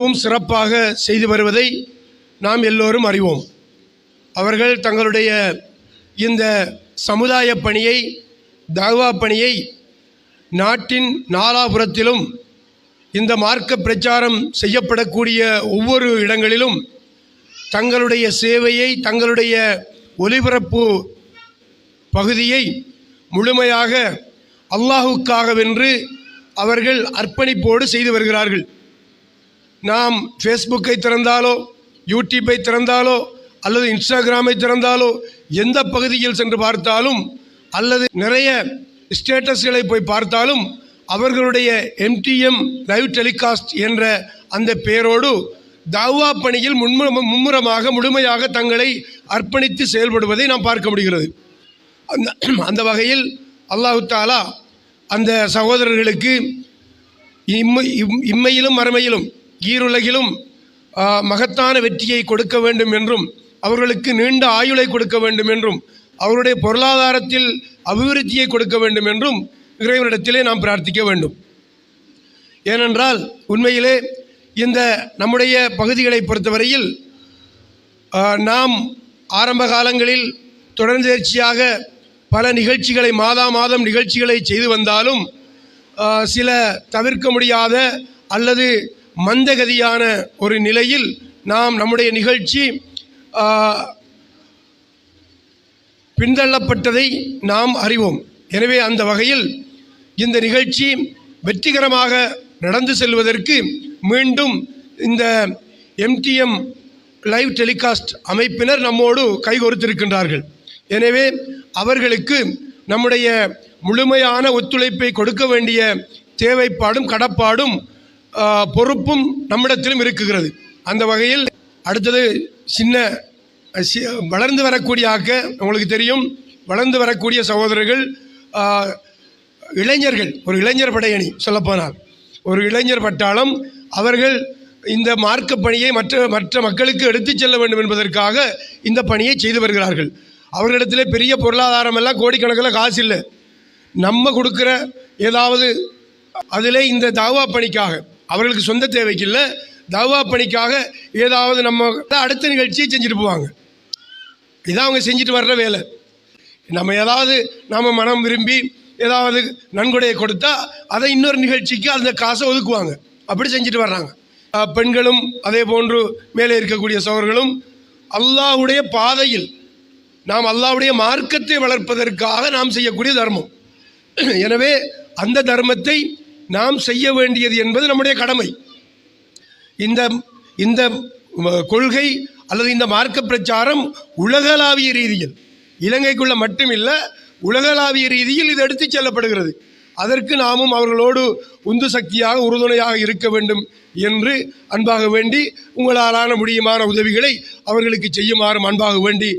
மிகவும் சிறப்பாக செய்து வருவதை நாம் எல்லோரும் அறிவோம். அவர்கள் தங்களுடைய இந்த சமுதாய பணியை தாவா பணியை நாட்டின் நாலாபுரத்திலும் இந்த மார்க்க பிரச்சாரம் செய்யப்படக்கூடிய ஒவ்வொரு இடங்களிலும் தங்களுடைய சேவையை தங்களுடைய ஒலிபரப்பு பகுதியை முழுமையாக அல்லாஹுக்காகவென்று அவர்கள் அர்ப்பணிப்போடு செய்து வருகிறார்கள். நாம் ஃபேஸ்புக்கை திறந்தாலோ யூடியூப்பை திறந்தாலோ அல்லது இன்ஸ்டாகிராமை திறந்தாலோ எந்த பகுதியில் சென்று பார்த்தாலும் அல்லது நிறைய ஸ்டேட்டஸ்களை போய் பார்த்தாலும் அவர்களுடைய எம்டிஎம் லைவ் டெலிகாஸ்ட் என்ற அந்த பெயரோடு தாவா பணியில் முன்முற மும்முரமாக முழுமையாக தங்களை அர்ப்பணித்து செயல்படுவதை நாம் பார்க்க முடிகிறது. அந்த அந்த வகையில் அல்லாஹு தாலா அந்த சகோதரர்களுக்கு இம்மை இம்- இம்மையிலும் மறுமையிலும் ஈருலகிலும் மகத்தான வெற்றியை கொடுக்க வேண்டும் என்றும் அவர்களுக்கு நீண்ட ஆயுளை கொடுக்க வேண்டும் என்றும் அவருடைய பொருளாதாரத்தில் அபிவிருத்தியை கொடுக்க வேண்டும் என்றும் இறைவனிடத்திலே நாம் பிரார்த்திக்க வேண்டும். ஏனென்றால் உண்மையிலே இந்த நம்முடைய பகுதிகளை பொறுத்தவரையில் நாம் ஆரம்ப காலங்களில் தொடர்ந்தேர்ச்சியாக பல நிகழ்ச்சிகளை மாதா மாதம் நிகழ்ச்சிகளை செய்து வந்தாலும் சில தவிர்க்க முடியாத அல்லது மந்தகதியான ஒரு நிலையில் நாம் நம்முடைய நிகழ்ச்சி பின்தள்ளப்பட்டதை நாம் அறிவோம். எனவே அந்த வகையில் இந்த நிகழ்ச்சி வெற்றிகரமாக நடந்து செல்வதற்கு மீண்டும் இந்த எம்டிஎம் லைவ் டெலிகாஸ்ட் அமைப்பினர் நம்மோடு கைகோர்த்திருக்கின்றார்கள். எனவே அவர்களுக்கு நம்முடைய முழுமையான ஒத்துழைப்பை கொடுக்க வேண்டிய தேவைப்பாடும் கடப்பாடும் பொறுப்பும் நம்மிடத்திலும் இருக்குகிறது. அந்த வகையில் அடுத்தது சின்ன சி- வளர்ந்து வரக்கூடிய ஆக்க உங்களுக்கு தெரியும். வளர்ந்து வரக்கூடிய சகோதரர்கள் இளைஞர்கள் ஒரு இளைஞர் படையணி சொல்லப்போனால். ஒரு இளைஞர் பட்டாளம் அவர்கள் இந்த மார்க்க பணியை மற்ற மற்ற மக்களுக்கு எடுத்துச் செல்ல வேண்டும் என்பதற்காக இந்த பணியை செய்து வருகிறார்கள். அவர்களிடத்திலே பெரிய பொருளாதாரம் எல்லாம் கோடிக்கணக்கில் காசு இல்லை. நம்ம கொடுக்குற ஏதாவது அதிலே இந்த தாவா பணிக்காக அவர்களுக்கு சொந்த தேவைக்கு இல்லை தவா பணிக்காக ஏதாவது நம்ம அடுத்த நிகழ்ச்சியை செஞ்சுட்டு போவாங்க. இதான் அவங்க செஞ்சுட்டு வர்ற வேலை. நம்ம ஏதாவது நாம் மனம் விரும்பி ஏதாவது நன்கொடையை கொடுத்தா அதை இன்னொரு நிகழ்ச்சிக்கு அந்த காசை ஒதுக்குவாங்க. அப்படி செஞ்சுட்டு வர்றாங்க. பெண்களும் அதே போன்று மேலே இருக்கக்கூடிய சவர்களும் அல்லாவுடைய பாதையில் நாம் அல்லாவுடைய மார்க்கத்தை வளர்ப்பதற்காக நாம் செய்யக்கூடிய தர்மம். எனவே அந்த தர்மத்தை நாம் செய்ய வேண்டியது என்பது நம்முடைய கடமை. இந்த இந்த கொள்கை அல்லது இந்த மார்க்க பிரச்சாரம் உலகளாவிய ரீதியில் இலங்கைக்குள்ள மட்டுமில்லை உலகளாவிய ரீதியில் இது எடுத்துச் செல்லப்படுகிறது. அதற்கு நாமும் அவர்களோடு உந்து சக்தியாக உறுதுணையாக இருக்க வேண்டும் என்று அன்பாக வேண்டி உங்களாலான முடியுமான உதவிகளை அவர்களுக்கு செய்யுமாறும் அன்பாக வேண்டி